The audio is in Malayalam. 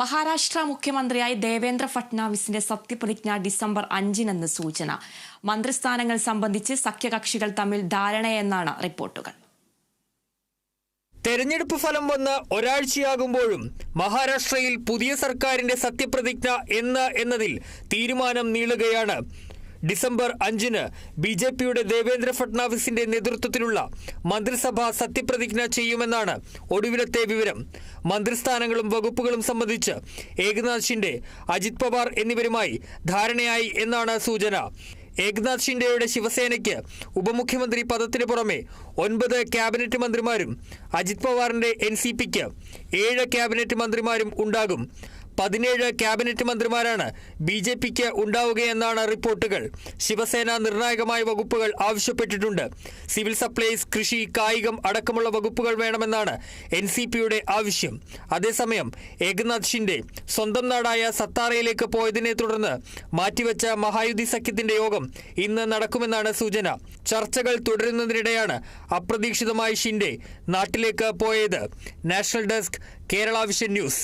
മഹാരാഷ്ട്ര മുഖ്യമന്ത്രിയായി ദേവേന്ദ്ര ഫട്നാവിസിന്റെ സത്യപ്രതിജ്ഞ ഡിസംബർ അഞ്ചിനെന്ന് സൂചന. മന്ത്രിസ്ഥാനങ്ങൾ സംബന്ധിച്ച് സഖ്യകക്ഷികൾ തമ്മിൽ ധാരണയെന്നാണ് റിപ്പോർട്ടുകൾ. തെരഞ്ഞെടുപ്പ് ഫലം വന്ന് ഒരാഴ്ചയാകുമ്പോഴും മഹാരാഷ്ട്രയിൽ പുതിയ സർക്കാരിന്റെ സത്യപ്രതിജ്ഞ എന്ന് എന്നതിൽ തീരുമാനം നീളുകയാണ്. ഡിസംബർ അഞ്ചിന് ബി ജെ പിയുടെ ദേവേന്ദ്ര ഫട്നാവിസിന്റെ നേതൃത്വത്തിലുള്ള മന്ത്രിസഭ സത്യപ്രതിജ്ഞ ചെയ്യുമെന്നാണ് ഒടുവിലത്തെ വിവരം. മന്ത്രിസ്ഥാനങ്ങളും വകുപ്പുകളും സംബന്ധിച്ച് ഏകനാഥ് ഷിൻഡെ അജിത് പവാർ എന്നിവരുമായി ധാരണയായി എന്നാണ് സൂചന. ഏകനാഥ് ഷിൻഡെയുടെ ശിവസേനയ്ക്ക് ഉപമുഖ്യമന്ത്രി പദത്തിന് പുറമെ ഒൻപത് ക്യാബിനറ്റ് മന്ത്രിമാരും അജിത് പവാറിന്റെ എൻ സി പിക്ക് ഏഴ് ക്യാബിനറ്റ് മന്ത്രിമാരും ഉണ്ടാകും. പതിനേഴ് ക്യാബിനറ്റ് മന്ത്രിമാരാണ് ബി ജെ പിക്ക് ഉണ്ടാവുകയെന്നാണ് റിപ്പോർട്ടുകൾ. ശിവസേന നിർണായകമായ വകുപ്പുകൾ ആവശ്യപ്പെട്ടിട്ടുണ്ട്. സിവിൽ സപ്ലൈസ് കൃഷി കായികം അടക്കമുള്ള വകുപ്പുകൾ വേണമെന്നാണ് എൻ സി പിയുടെ ആവശ്യം. അതേസമയം ഏകനാഥ് ഷിൻഡെ സ്വന്തം നാടായ സത്താറയിലേക്ക് പോയതിനെ തുടർന്ന് മാറ്റിവെച്ച മഹായുതി സഖ്യത്തിന്റെ യോഗം ഇന്ന് നടക്കുമെന്നാണ് സൂചന. ചർച്ചകൾ തുടരുന്നതിനിടെയാണ് അപ്രതീക്ഷിതമായി ഷിൻഡെ നാട്ടിലേക്ക് പോയത്. National desk Kerala vision news.